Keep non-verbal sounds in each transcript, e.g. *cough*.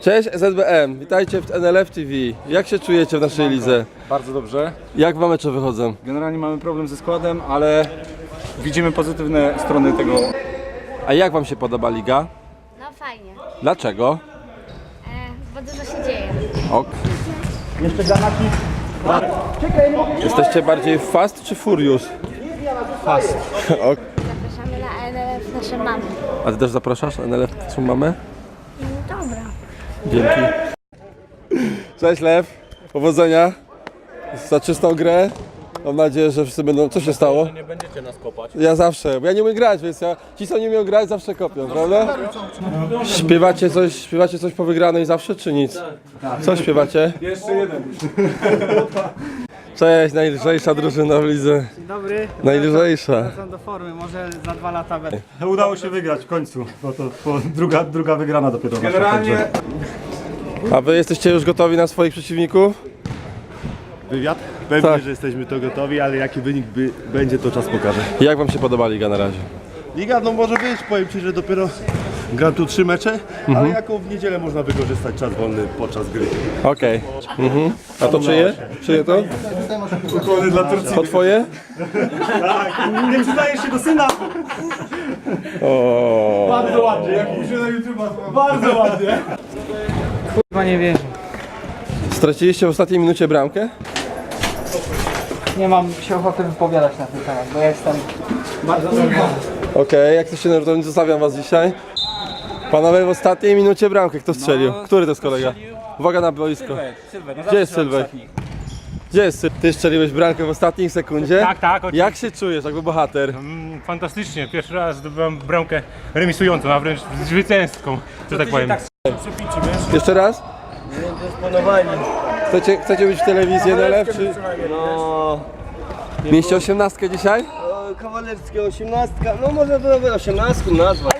Cześć SZBM, witajcie w NLF TV. Jak się czujecie w naszej lidze? Bardzo dobrze. Jak wam mecze wychodzą? Generalnie mamy problem ze składem, ale widzimy pozytywne strony tego. A jak wam się podoba liga? No fajnie, Dlaczego? e, bo dużo się dzieje. Ok. Jesteście bardziej fast czy furious? Fast. *laughs* ok. Zapraszamy na NLF nasze mamy. A ty też zapraszasz na NLF naszą mamę? Dzięki. Cześć Lew, powodzenia za czystą grę. Mam nadzieję, że wszyscy będą... Co się stało? Nie będziecie nas kopać. Ja zawsze, bo ja nie umiem grać, więc ja... Ci co nie umieją grać zawsze kopią, prawda? Śpiewacie coś, śpiewacie coś po wygranej zawsze, czy nic? Co śpiewacie? Jeszcze jeden. *laughs* Cześć, najlżejsza drużyna w lidze. Dobry, Najlżejsza. wracam do formy, może za dwa lata będę. Udało się wygrać w końcu, bo to bo druga, druga wygrana dopiero. nasza, Generalnie także A wy jesteście już gotowi na swoich przeciwników? wywiad. Pewnie, Tak. że jesteśmy to gotowi, ale jaki wynik by, będzie, to czas pokaże. Jak wam się podoba liga na razie? Liga, no może być, powiem Ci, że dopiero gram tu trzy mecze, ale jako w niedzielę można wykorzystać czas wolny podczas gry. Okej. Mhm. A to czyje? Czyje to? Ukłony dla Turcji. To twoje? Nie przyznajesz się do syna! O. Bardzo ładnie, jak pójdzie na YouTube. Bardzo ładnie. Chyba nie wierzę. Straciliście w ostatniej minucie bramkę? Nie mam się ochoty wypowiadać na ten temat, bo ja jestem bardzo. Okej, jak ktoś się nerwowy, zostawiam was dzisiaj. Panowie w ostatniej minucie bramkę, kto strzelił? Który to jest kolega? Uwaga na boisko. Gdzie jest Sylwek? Gdzie jest Sylwek? Ty strzeliłeś bramkę w ostatniej sekundzie? Tak, tak, oczywiście. Jak się czujesz, jakby bohater? Mm, Fantastycznie. Pierwszy raz zdobyłem bramkę remisującą, a wręcz zwycięską, że tak powiem. Jeszcze raz? Chcecie, chcecie być w telewizji NLF, czy... No, Mieliście osiemnastkę dzisiaj? kawalerskie 18, no można to nawet 18 nazwać.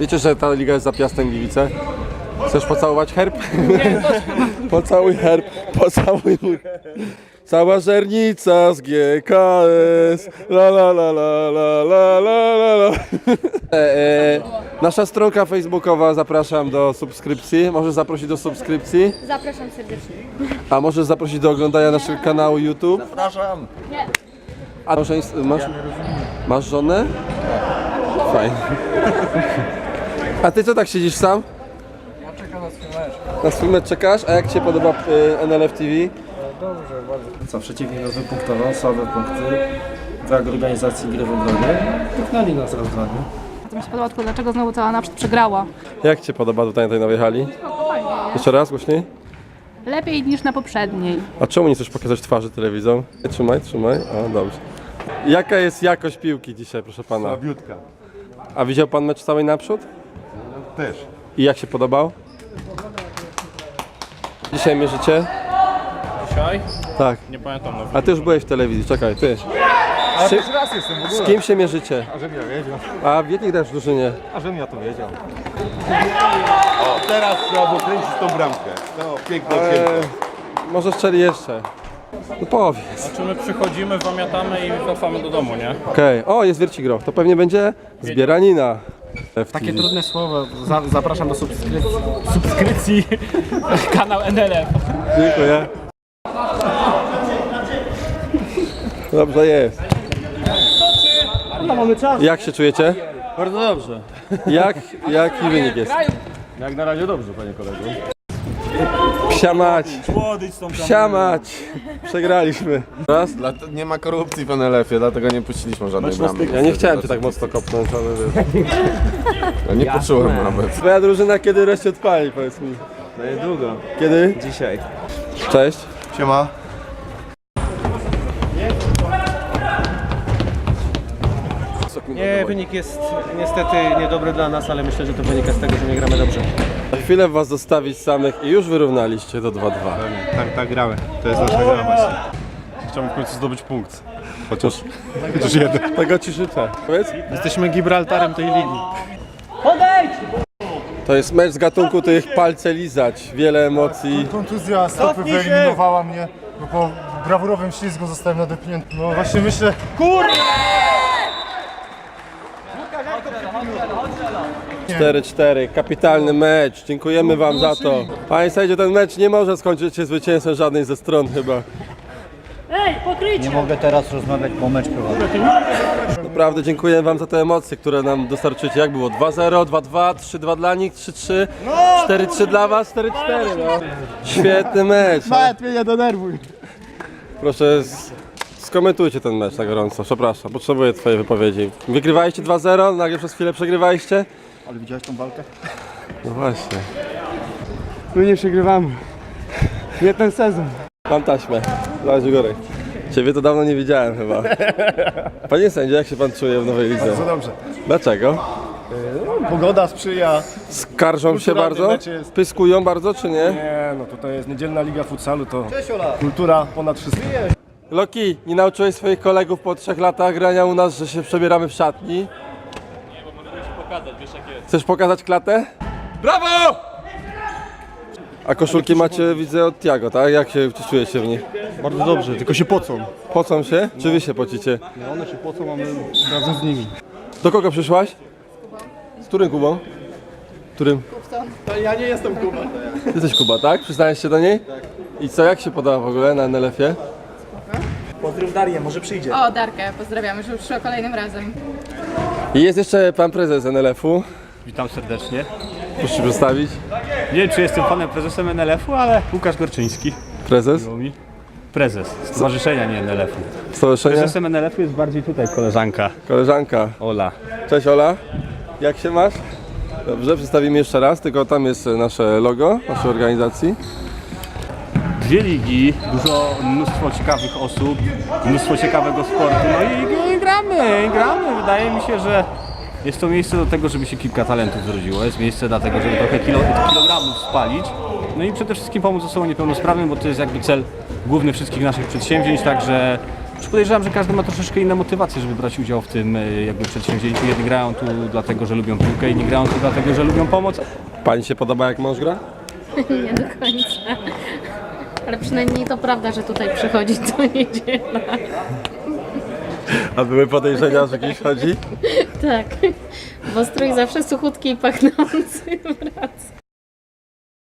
Wiecie, że ta liga jest za Piastem Gliwice? Chcesz pocałować herb? *laughs* Pocałuj herb, pocałuj mój. Cała żernica z GKS. La la la la la la la la la. *laughs* E, e, nasza stronka facebookowa, zapraszam do subskrypcji. Możesz zaprosić do subskrypcji, Zapraszam serdecznie. a możesz zaprosić do oglądania naszego kanału YouTube. Zapraszam. A małżeństwo, masz, masz żonę? Fajnie. A ty co tak siedzisz sam? Ja czekam na swój mecz. Na swój mecz czekasz? A jak Ci się podoba y, NLF TV? Co przeciwnik nas wypunktował, słabe punkty, brak organizacji gry w obronie. Pchnęli nas raz, dwa, nie? To mi się podoba tylko dlaczego znowu cała naprzód przegrała. Jak Ci się podoba tutaj na tej nowej hali? Jeszcze raz głośniej? Lepiej niż na poprzedniej. A czemu nie chcesz pokazać twarzy telewizją? Trzymaj, trzymaj. O, dobrze. Jaka jest jakość piłki dzisiaj, proszę Pana? Słabiutka. A widział Pan mecz całej naprzód? Też. I jak się podobał? Dzisiaj mierzycie? Dzisiaj? Tak. Nie pamiętam. No. A ty już byłeś w telewizji, czekaj, ty. ale Czy- pierwszy raz jestem w ogóle. Z kim się mierzycie? A żebym ja wiedział. A w jakiej grasz drużynie? A żebym ja to wiedział. O, teraz trzeba pokręcić tą bramkę. No, piękne E, okienko. może strzeli jeszcze. No powiedz. Czy my przychodzimy, zamiatamy i cofamy do domu, nie? Okej, o jest Wiercigroch, to pewnie będzie zbieranina. Takie trudne słowa, Za, zapraszam do subskrypcji, subskrypcji *laughs* kanał NLF. Dziękuję. Dobrze jest. Jak się czujecie? Bardzo dobrze. Jak, jaki wynik jest? Jak na razie dobrze, panie kolego. Psia mać, Młody z tą psia mać. Przegraliśmy. Raz? Nie ma korupcji w NLF-ie, dlatego nie puściliśmy żadnej bramy. Ja nie chciałem cię tak mocno kopnąć, ale wiesz. Ja nie poczułem nawet. Twoja drużyna kiedy wreszcie odpali, powiedz mi. No niedługo, Kiedy? dzisiaj. Cześć. Siema. Nie, wynik jest niestety niedobry dla nas, ale myślę, że to wynika z tego, że nie gramy dobrze. Na chwilę was zostawić samych i już wyrównaliście do 2-2. Tak, tak gramy. To jest nasza gra właśnie. Chciałbym w końcu zdobyć punkt. Chociaż, chociaż jeden. Tego ci życzę. Powiedz? Jesteśmy Gibraltarem tej ligi. To jest mecz z gatunku tych palce lizać. Wiele emocji. Kontuzja stopy wyeliminowała mnie, bo po brawurowym ślizgu zostałem nadepnięty. No właśnie myślę, 4-4, kapitalny mecz, dziękujemy wam za to. Panie sędzio, ten mecz nie może skończyć się zwycięstwem żadnej ze stron chyba. Nie mogę teraz rozmawiać, bo mecz prowadzę. Naprawdę dziękuję wam za te emocje, które nam dostarczycie. Jak było? 2-0, 2-2, 3-2 dla nich, 3-3, 4-3 dla was, 4-4 no. Świetny mecz. ale- mnie nie denerwuj. Proszę s- skomentujcie ten mecz na gorąco, przepraszam, potrzebuję twojej wypowiedzi. Wygrywaliście 2-0, nagle przez chwilę przegrywaliście? Ale widziałeś tą walkę? No właśnie. My nie przegrywamy. Nie ten sezon. Mam taśmę. Dawaj górę. Ciebie to dawno nie widziałem chyba. *laughs* Panie sędzio, jak się pan czuje w nowej lidze? Bardzo dobrze. Dlaczego? Pogoda sprzyja. Skarżą się Kulturalny bardzo? mecz jest. Pyskują bardzo czy nie? Nie, no tutaj jest niedzielna liga futsalu, to kultura ponad wszystko. Loki, nie nauczyłeś swoich kolegów po trzech latach grania u nas, że się przebieramy w szatni? Nie, bo mogę ci pokazać, wiesz jak jest. Chcesz pokazać klatę? Brawo! A koszulki macie, widzę, od Tiago, tak? Jak się czujecie w nich? Bardzo dobrze, tylko się pocą. Pocą się? Czy wy się pocicie? No one się pocą, mamy razem z nimi. Do kogo przyszłaś? Z którym Kubą? Którym? Ja nie jestem Kuba. Ty jesteś Kuba, tak? Przyznajesz się do niej? Tak. I co, jak się podoba w ogóle na NLF-ie? O, Darkę, pozdrawiamy, żeby przyszła kolejnym razem. I jest jeszcze pan prezes NLF-u. Witam serdecznie. Proszę się przedstawić. Nie wiem, czy jestem panem prezesem NLF-u, ale Łukasz Gorczyński. Prezes Miło mi. Prezes Stowarzyszenia, nie NLF-u. stowarzyszenia. Prezesem NLF-u jest bardziej tutaj koleżanka Koleżanka. Ola. Cześć Ola. Jak się masz? Dobrze, przedstawimy jeszcze raz, tylko tam jest nasze logo naszej organizacji. Dwie ligi, dużo, mnóstwo ciekawych osób, mnóstwo ciekawego sportu. No i, i gramy, i gramy. Wydaje mi się, że jest to miejsce do tego, żeby się kilka talentów zrodziło. Jest miejsce dlatego, żeby trochę kilo, kilogramów spalić. No i przede wszystkim pomóc osobom niepełnosprawnym, bo to jest jakby cel główny wszystkich naszych przedsięwzięć, także już podejrzewam, że każdy ma troszeczkę inne motywacje, żeby brać udział w tym e, jakby przedsięwzięciu. Jedni grają tu dlatego, że lubią piłkę, inni grają tu dlatego, że lubią pomoc. Pani się podoba jak mąż gra? *laughs* Nie do końca. Ale przynajmniej to prawda, że tutaj przychodzi co *laughs* niedziela. A były podejrzenia, że kimś chodzi? Tak. Bo strój zawsze suchutki i pachnący *laughs* wraca.